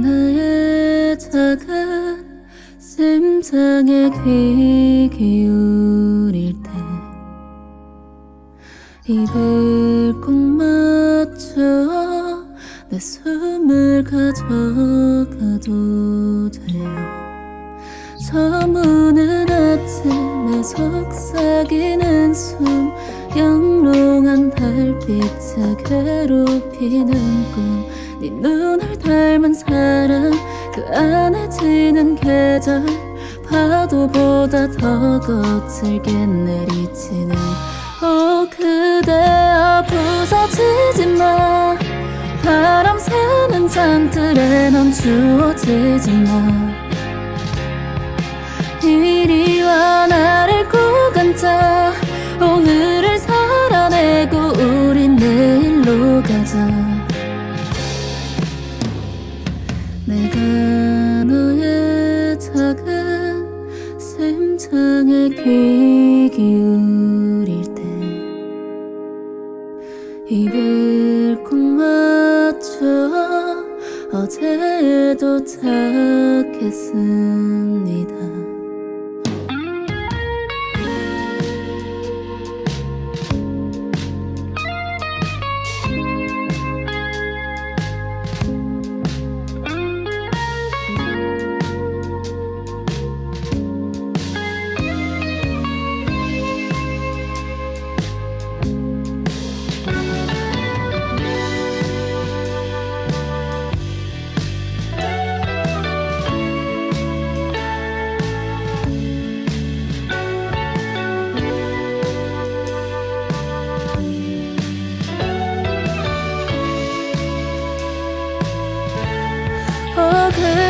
나의 작은 심장에 귀 기울일 때 입을 꼭 맞춰 내 숨을 가져가도 돼요. 저무는 아침에 속삭이는 숨 영롱한 달빛에 괴롭히는 꿈. 네 눈을 닮은 사랑 그 안에 지는 계절. 파도보다 더 거칠게 내리치는. 오 그대여 부서지지 마. 바람 새는 잔틀에 넌 주워지지 마 심장에 귀 기울일 때 입을 꼭 맞춰 어제에 도착했습니다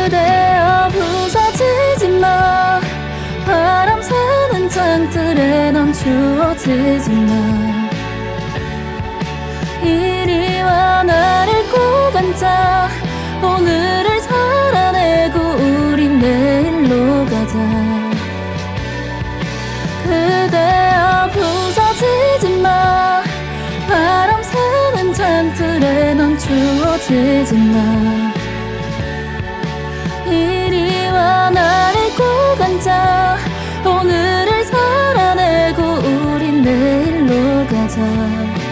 그대여 부서지지 마. 바람 새는 창틀에 넌 주워지지 마. 이리 와 나를 꼭 앉아 오늘을 살아내고 우린 내일로 가자. 그대여 부서지지 마. 바람 새는 잔틀에 넌 주워지지 마 오